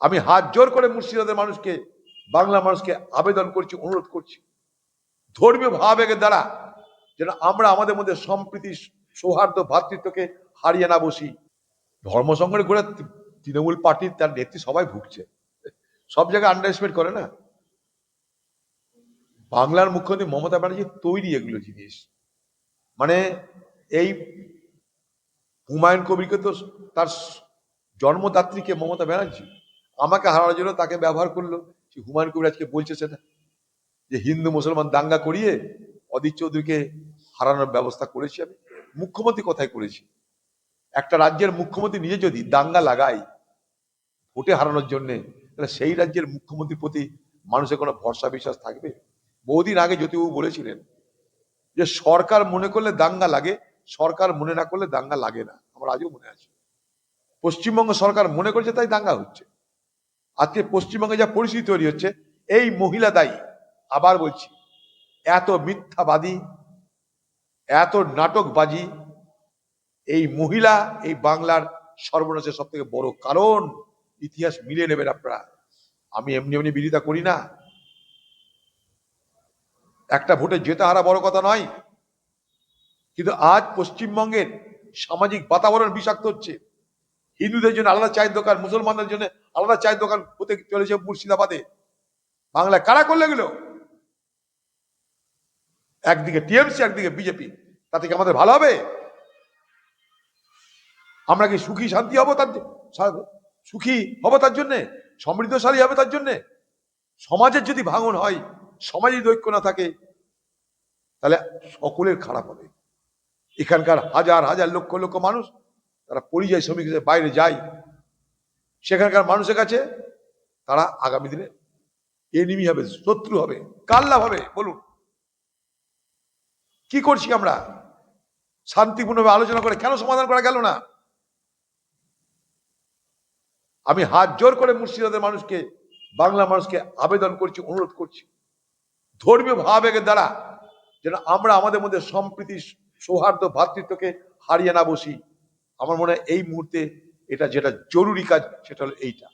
আমি হাত জোর করে মুর্শিদাবাদের মানুষকে, বাংলা মানুষকে আবেদন করছি, অনুরোধ করছি। ধর্মীয় ভাবাবেগের দ্বারা যেন আমরা আমাদের মধ্যে সম্প্রীতি, সৌহার্দ্য ভ্রাতৃত্বকে হারিয়ে না বসি। ধর্ম সংগঠন করে তৃণমূল পার্টির তার নেত্রী সবাই ভুগছে। সব জায়গায় আন্ডার করে না? বাংলার মুখ্যমন্ত্রী মমতা ব্যানার্জি তৈরি এগুলো জিনিস। মানে এই হুমায়ুন কবিরকে তো তার জন্মদাত্রীকে মমতা ব্যানার্জি আমাকে হারানোর জন্য তাকে ব্যবহার করল। সে হুমায়ুন কবির আজকে বলছে সেটা। যে হিন্দু মুসলমান দাঙ্গা করিয়ে অদিত চৌধুরীকে হারানোর ব্যবস্থা করেছি আমি। মুখ্যমন্ত্রী কথাই করেছি? একটা রাজ্যের মুখ্যমন্ত্রী নিজে যদি দাঙ্গা লাগায়, ভোটে হারানোর জন্যে, তাহলে সেই রাজ্যের মুখ্যমন্ত্রীর প্রতি মানুষের কোনো ভরসা বিশ্বাস থাকবে? বহুদিন আগে জ্যোতিবাবু বলেছিলেন যে, সরকার মনে করলে দাঙ্গা লাগে, সরকার মনে না করলে দাঙ্গা লাগে না। আমার আজও মনে আছে। পশ্চিমবঙ্গ সরকার মনে করছে তাই দাঙ্গা হচ্ছে। আজকে পশ্চিমবঙ্গে যা পরিস্থিতি তৈরি হচ্ছে, এই মহিলা দায়ী। আবার বলছি, এত মিথ্যাবাদী, এত নাটকবাজি, এই মহিলা, এই বাংলার সর্বনাশের সব থেকে বড় কারণ, ইতিহাস মিলে নেবেন আপনারা। আমি এমনি এমনি বিরোধিতা করি না। একটা ভোটে জেতা হারা বড় কথা নয়। কিন্তু আজ পশ্চিমবঙ্গের সামাজিক বাতাবরণ বিষাক্ত হচ্ছে। হিন্দুদের জন্য আলাদা চায়ের দোকান, মুসলমানদের জন্য আলাদা চায়ের দোকান হতে চলেছে মুর্শিদাবাদে। বাংলায় কারা করলে এগুলো? একদিকে টিএমসি, একদিকে বিজেপি। তাতে কি আমাদের ভালো হবে? আমরা কি সুখী, শান্তি হব তার সুখী হব তার জন্যে? সমৃদ্ধশালী হবে তার জন্যে? সমাজের যদি ভাঙন হয়, সমাজে যদি ঐক্য না থাকে, তাহলে সকলের খারাপ হবে। এখানকার হাজার হাজার লক্ষ লক্ষ মানুষ, তারা পরিযায়ী শ্রমিক বাইরে যায়। সেখানকার মানুষের কাছে তারা আগামী দিনে এনিমি হবে, শত্রু হবে। কার লাভ হবে? বলুন। কি করছি আমরা? শান্তিপূর্ণভাবে আলোচনা করে কেন সমাধান করা গেল না? আমি হাত জোর করে মুর্শিদাবাদের মানুষকে বাংলা মানুষকে আবেদন করছি, অনুরোধ করছি। ধর্মীয় ভাবাবেগের দ্বারা যেন আমরা আমাদের মধ্যে সম্প্রীতি, সৌহার্দ্য ভ্রাতৃত্বকে হারিয়ে না বসি। আমার মনে হয় এই মুহূর্তে এটা যেটা জরুরি কাজ সেটা হলো এইটা।